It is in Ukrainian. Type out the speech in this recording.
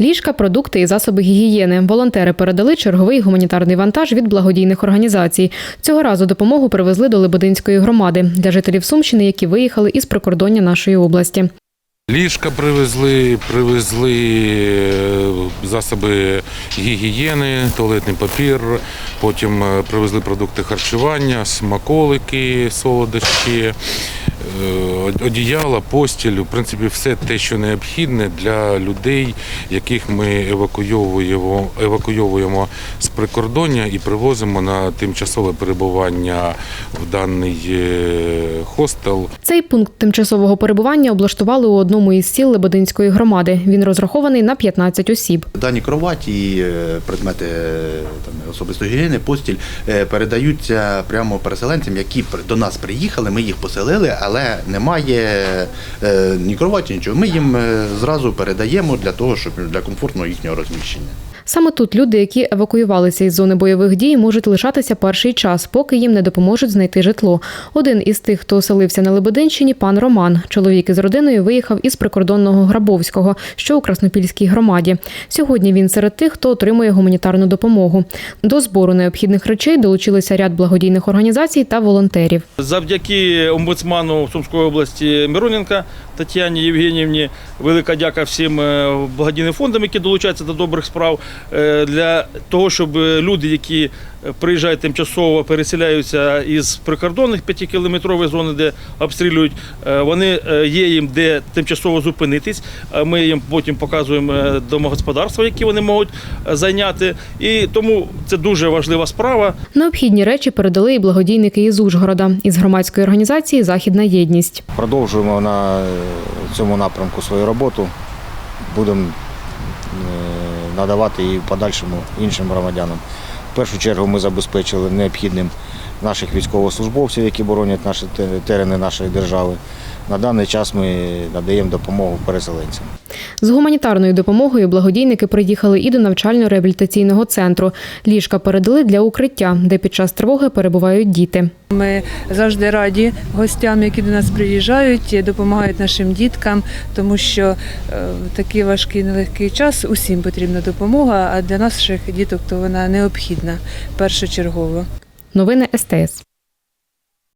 Ліжка, продукти і засоби гігієни. Волонтери передали черговий гуманітарний вантаж від благодійних організацій. Цього разу допомогу привезли до Лебединської громади для жителів Сумщини, які виїхали із прикордоння нашої області. Ліжка привезли, привезли е, засоби гігієни, туалетний папір, потім е, привезли продукти харчування, смаколики, солодощі, одіяла, постіль, в принципі, все те, що необхідне для людей, яких ми евакуйовуємо, евакуйовуємо з прикордоння і привозимо на тимчасове перебування в даний е, хостел. Цей пункт тимчасового перебування облаштували у одному із сіл Лебединської громади. Він розрахований на 15 осіб. Дані кроваті, е, предмети е, там, особистої гігієни, постіль е, передаються прямо переселенцям, які при- до нас приїхали. Ми їх поселили, але немає е, ні кроваті, нічого. Ми їм е, зразу передаємо для того, щоб для комфортного їхнього розміщення. Саме тут люди, які евакуювалися із зони бойових дій, можуть лишатися перший час, поки їм не допоможуть знайти житло. Один із тих, хто оселився на Лебединщині, пан Роман. Чоловік із родиною виїхав із прикордонного Грабовського, що у Краснопільській громаді. Сьогодні він серед тих, хто отримує гуманітарну допомогу. До збору необхідних речей долучилися ряд благодійних організацій та волонтерів. Завдяки омбудсману Сумської області Мироненка Тетяні Євгенівні, велика дяка всім е, благодійним фондам, які долучаються до добрих справ, для того, щоб люди, які приїжджають тимчасово, переселяються із прикордонних 5-кілометрових зони, де обстрілюють, е, вони е, є їм де тимчасово зупинитись. Е, Ми їм потім показуємо е, домогосподарства, які вони можуть е, зайняти. І тому це дуже важлива справа. Необхідні речі передали і благодійники із Ужгорода із громадської організації Західна єдність. Продовжуємо на е, цьому напрямку свою роботу. Будемо е, надавати і в подальшому іншим громадянам. В першу чергу ми забезпечили необхідним наших військовослужбовців, які боронять наші терени нашої держави. На даний час ми надаємо допомогу переселенцям. З гуманітарною допомогою благодійники приїхали і до навчально-реабілітаційного центру. Ліжка передали для укриття, де під час тривоги перебувають діти. Ми завжди раді гостям, які до нас приїжджають, допомагають нашим діткам, тому що е, в такий важкий нелегкий час усім потрібна допомога, а для наших діток то вона необхідна першочергово. Новини СТС.